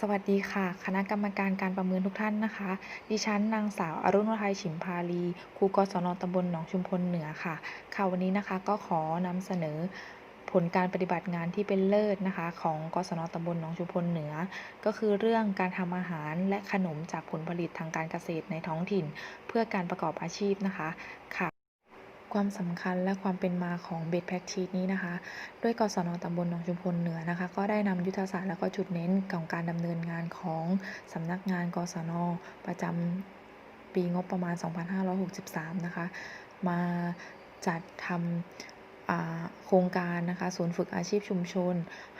สวัสดีค่ะ คณะกรรมการการประเมินทุกท่านนะคะ ดิฉันนางสาวอรุณวทัยฉิมพาลีครูกศนตำบลหนองชุมพลเหนือค่ะค่ะวันนี้นะคะก็ขอนำเสนอผลการปฏิบัติงานที่เป็นเลิศนะคะ ของกศนตำบลหนองชุมพลเหนือ ก็คือเรื่องการทำอาหารและขนมจากผลผลิตทางการเกษตรในท้องถิ่น เพื่อการประกอบอาชีพนะคะค่ะ ความสำคัญและความเป็นมาของเบสแพ็กชีตนี้นะคะ ด้วยกศนตำบลหนองชุมพลเหนือนะคะ ก็ได้นำยุทธศาสตร์และก็จุดเน้นของการดำเนินงานของสำนักงานกศนประจำปีงบประมาณ 2563 นะคะ มาจัดทำอ่า โครงการนะคะศูนย์ฝึกอาชีพชุมชน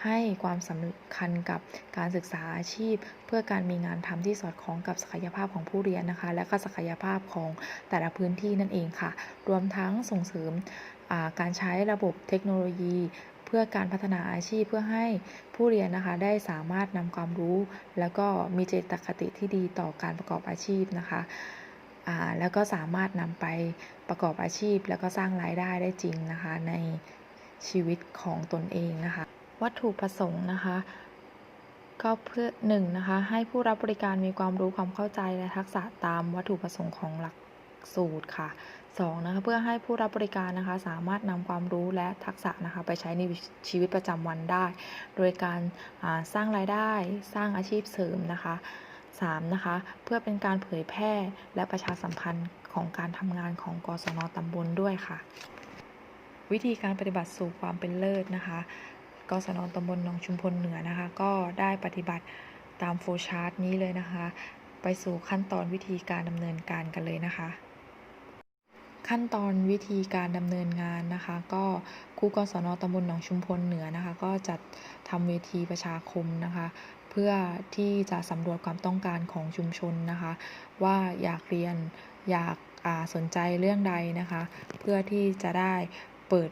ให้ความสำคัญกับการศึกษาอาชีพ เพื่อการมีงานทำที่สอดคล้องกับศักยภาพของผู้เรียนนะคะ และก็ศักยภาพของแต่ละพื้นที่นั่นเองค่ะ รวมทั้งส่งเสริมการใช้ระบบเทคโนโลยีเพื่อการพัฒนาอาชีพเพื่อให้ผู้เรียนนะคะได้สามารถนำความรู้ แล้วก็มีเจตคติที่ดีต่อการประกอบอาชีพนะคะ แล้วก็สามารถนำไปประกอบอาชีพ แล้วก็สร้างรายได้ได้จริงนะคะในชีวิตของตนเองนะคะ วัตถุประสงค์นะคะก็เพื่อหนึ่งนะคะให้ผู้รับบริการมีความรู้ความเข้าใจและทักษะตามวัตถุประสงค์ของหลักสูตรค่ะสองนะคะเพื่อให้ผู้รับบริการนะคะสามารถนำความรู้และทักษะนะคะไปใช้ในชีวิตประจำวันได้ โดยการาสร้างรายได้สร้างอาชีพเสริมนะคะ สามนะคะ เพื่อเป็นการเผยแพร่และประชาสัมพันธ์ของการทำงานของกศนตำบลด้วยค่ะ วิธีการปฏิบัติสู่ความเป็นเลิศนะคะกศนตำบลหนองชุมพลเหนือนะคะ ก็ได้ปฏิบัติตามโฟล์ชาร์ตนี้เลยนะคะ ไปสู่ขั้นตอนวิธีการดำเนินการกันเลยนะคะ ขั้นตอนวิธีการดำเนินงานนะคะ ก็ครูกศนตำบลหนองชุมพลเหนือนะคะ ก็จัดทำเวทีประชาคมนะคะ พื่อที่จะสำรวจความต้องการของชุมชนนะคะ ว่าอยากเรียนอยากาสนใจเรื่องใดนะคะ เพื่อที่จะได้เปิด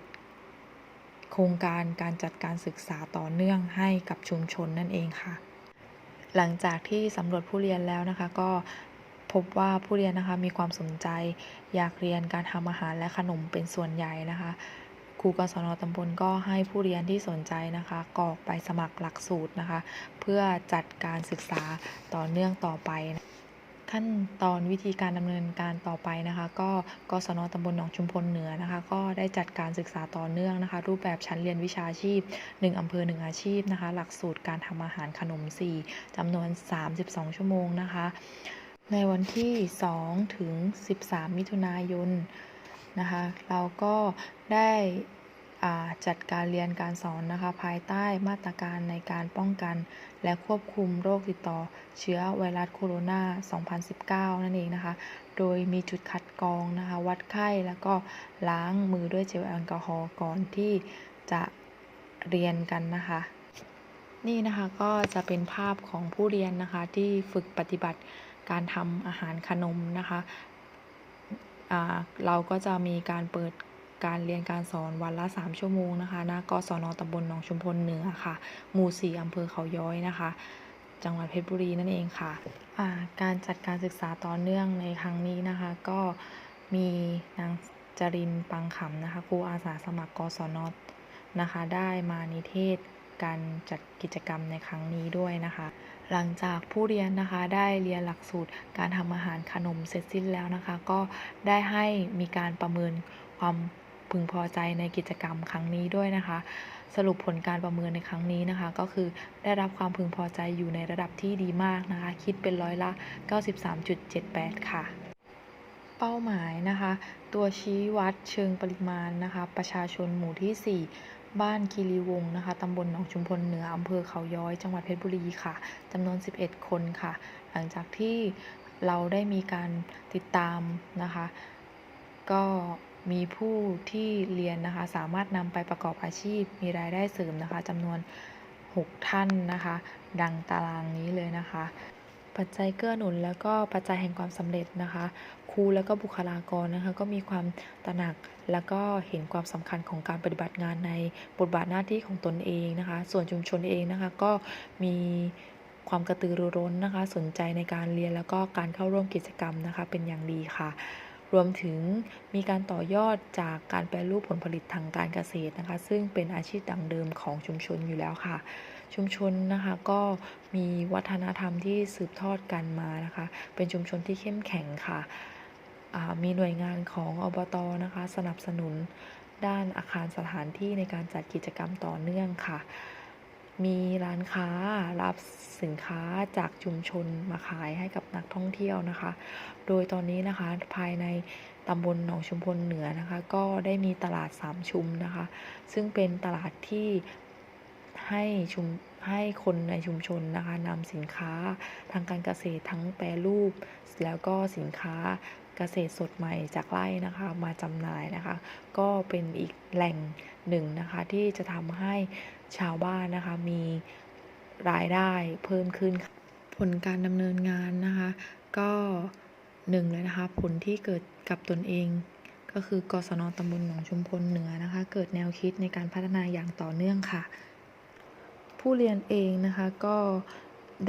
โครงการการจัดการศึกษาต่อเนื่องให้กับชุมชนนั่นเองค่ะ หลังจากที่สำรวจผู้เรียนแล้วนะคะก็พบว่าผู้เรียนนะคะมีความสนใจ อยากเรียนการทำอาหารและขนมเป็นส่วนใหญ่นะคะ รูกศนตำบลก็ให้ผู้เรียนที่สนใจนะคะกรอกไปสมัครหลักสูตรนะคะ เพื่อจัดการศึกษาต่อเนื่องต่อไปขั้นตอนวิธีการดำเนินการต่อไปนะคะ ก็กศนตำบลหนองชุมพลเหนือนะคะ ก็ได้จัดการศึกษาต่อเนื่องนะคะ รูปแบบชั้นเรียนวิชาชีพ 1อำเภอ 1 อาชีพนะคะ หลักสูตรการทำอาหารขนม 4จำนวน 32 ชั่วโมงนะคะ ในวันที่ 2 ถึง 13 มิถุนายน นะคะ เราก็ได้จัดการเรียนการสอนนะคะ ภายใต้มาตรการในการป้องกันและควบคุมโรคติดต่อเชื้อไวรัสโคโรนา 2019 นั่นเองนะคะ โดยมีจุดคัดกรองนะคะ วัดไข้แล้วก็ล้างมือด้วยเจลแอลกอฮอล์ก่อนที่จะเรียนกันนะคะ นี่นะคะก็จะเป็นภาพของผู้เรียนนะคะที่ฝึกปฏิบัติการทำอาหารขนมนะคะ เราก็จะมีการเปิดการเรียนการสอนวันละ 3 ชั่วโมงนะคะณกศนตำบลหนองชุมพลเหนือค่ะ หมู่ 4อำเภอเขาย้อยนะคะ จังหวัดเพชรบุรีนั่นเองค่ะ การจัดการศึกษาต่อเนื่องในครั้งนี้นะคะ ก็มีนางจรินปังขำนะคะครูอาสาสมัครกศนนะคะ ได้มานิเทศการจัดกิจกรรมในครั้งนี้ด้วยนะคะ หลังจากผู้เรียนนะคะได้เรียนหลักสูตรการทำอาหารขนมเสร็จสิ้นแล้วนะคะ ก็ได้ให้มีการประเมินความพึงพอใจในกิจกรรมครั้งนี้ด้วยนะคะ สรุปผลการประเมินในครั้งนี้นะคะ ก็คือได้รับความพึงพอใจอยู่ในระดับที่ดีมากนะคะ คิดเป็นร้อยละ 93.78 ค่ะเป้าหมายนะคะ ตัวชี้วัดเชิงปริมาณนะคะ ประชาชนหมู่ที่ 4 บ้านคีรีวงนะคะตำบลหนองชุมพลเหนืออำเภอเขาย้อย จังหวัดเพชรบุรีค่ะจำนวน 11 คนค่ะ หลังจากที่เราได้มีการติดตามนะคะ ก็มีผู้ที่เรียนนะคะสามารถนำไปประกอบอาชีพมีรายได้เสริมนะคะจำนวน 6 ท่านนะคะ ดังตารางนี้เลยนะคะ ปัจจัยเกื้อหนุน แล้วก็ปัจจัยแห่งความสำเร็จนะคะ ครูแล้วก็บุคลากรนะคะก็มีความตระหนักแล้วก็เห็นความสำคัญของการปฏิบัติงานในบทบาทหน้าที่ของตนเองนะคะ ส่วนชุมชนเองนะคะก็มีความกระตือรือร้นนะคะ สนใจในการเรียนแล้วก็การเข้าร่วมกิจกรรมนะคะ เป็นอย่างดีค่ะ รวมถึงมีการต่อยอดจากการแปรรูปผลผลิตทางการเกษตรนะคะ ซึ่งเป็นอาชีพดังเดิมของชุมชนอยู่แล้วค่ะ ชุมชนนะคะก็มีวัฒนธรรมที่สืบทอดกันมานะคะ เป็นชุมชนที่เข้มแข็งค่ะมีหน่วยงานของอบตนะคะ สนับสนุนด้านอาคารสถานที่ในการจัดกิจกรรมต่อเนื่องค่ะ มีร้านค้ารับสินค้าจากชุมชนมาขายให้กับนักท่องเที่ยวนะคะ โดยตอนนี้นะคะภายในตำบลหนองชุมพลเหนือนะคะ ก็ได้มีตลาดสามชุมนะคะ ซึ่งเป็นตลาดที่ ให้ชุมให้คนในชุมชนนะคะนำสินค้าทางการเกษตรทั้งแปรรูป แล้วก็สินค้าเกษตรสดใหม่จากไร่นะคะมาจำหน่ายนะคะ ก็เป็นอีกแหล่งหนึ่งนะคะที่จะทำให้ชาวบ้านนะคะมีรายได้เพิ่มขึ้น ผลการดำเนินงานนะคะก็หนึ่งเลยนะคะผลที่เกิดกับตนเองก็คือกศนตำบลหนองชุมพลเหนือนะคะ เกิดแนวคิดในการพัฒนาอย่างต่อเนื่องค่ะ ผู้เรียนเองนะคะก็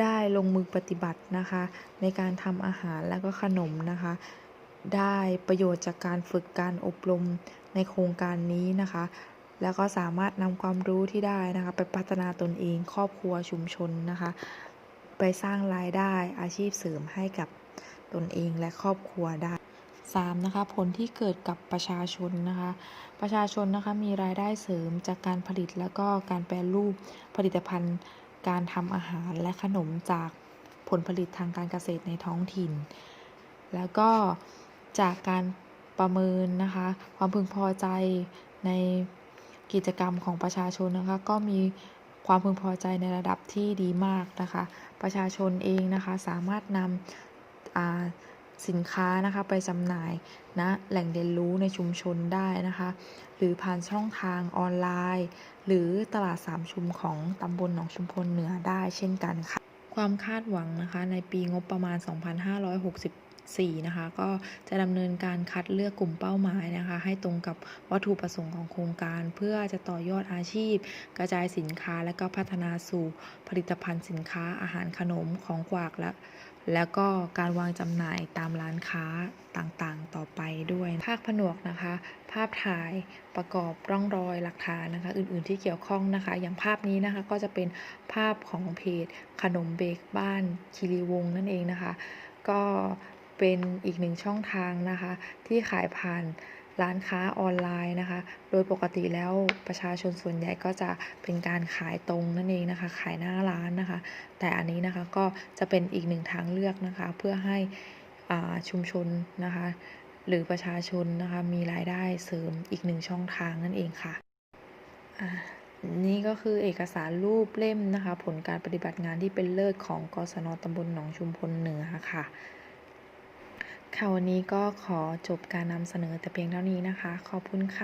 ได้ลงมือปฏิบัตินะคะ ในการทำอาหารและก็ขนมนะคะ ได้ประโยชน์จากการฝึกการอบรมในโครงการนี้นะคะ แล้วก็สามารถนำความรู้ที่ได้นะคะ ไปพัฒนาตนเองครอบครัวชุมชนนะคะ ไปสร้างรายได้อาชีพเสริมให้กับตนเองและครอบครัวได้ 3. นะคะผลที่เกิดกับประชาชนนะคะประชาชนนะคะมีรายได้เสริมจากการผลิตแล้วก็การแปรรูปผลิตภัณฑ์ การทำอาหารและขนมจากผลผลิตทางการเกษตรในท้องถิ่น แล้วก็จากการประเมินนะคะความพึงพอใจในกิจกรรมของประชาชนนะคะก็มีความพึงพอใจในระดับที่ดีมากนะคะ ประชาชนเองนะคะสามารถนำอ่า สินค้านะคะไปจำหน่ายณนะแหล่งเรียนรู้ในชุมชนได้นะคะ หรือผ่านช่องทางออนไลน์ หรือตลาดสามชุมของตำบลหนองชุมพลเหนือได้เช่นกันค่ะ ความคาดหวังนะคะในปีงบประมาณ 2564นะคะก็จะดำเนินการคัดเลือกกลุ่มเป้าหมายนะคะ ให้ตรงกับวัตถุประสงค์ของโครงการ เพื่อจะต่อยอดอาชีพ กระจายสินค้าและก็พัฒนาสู่ผลิตภัณฑ์สินค้าอาหารขนมของฝากและ แล้วก็การวางจำหน่ายตามร้านค้าต่างๆ ต่อไปด้วย ภาคผนวกนะคะ ภาพถ่ายประกอบร่องรอยหลักฐานนะคะ อื่นๆที่เกี่ยวข้องนะคะ อย่างภาพนี้นะคะก็จะเป็นภาพของเพจขนมเบกบ้านคีรีวงศ์นั่นเองนะคะ ก็เป็นอีกหนึ่งช่องทางนะคะ ที่ขายผ่าน ร้านค้าออนไลน์นะคะ โดยปกติแล้วประชาชนส่วนใหญ่ก็จะเป็นการขายตรงนั่นเองนะคะ ขายหน้าร้านนะคะ แต่อันนี้นะคะก็จะเป็นอีกหนึ่งทางเลือกนะคะ เพื่อให้ชุมชนนะคะ หรือประชาชนนะคะมีรายได้เสริมอีกหนึ่งช่องทางนั่นเองค่ะนี่ก็คือเอกสารรูปเล่มนะคะ ผลการปฏิบัติงานที่เป็นเลิศของกศนตำบลหนองชุมพลเหนือค่ะ ค่ะวันนี้ก็ขอจบการนำเสนอแต่เพียงเท่านี้นะคะ ขอบคุณค่ะ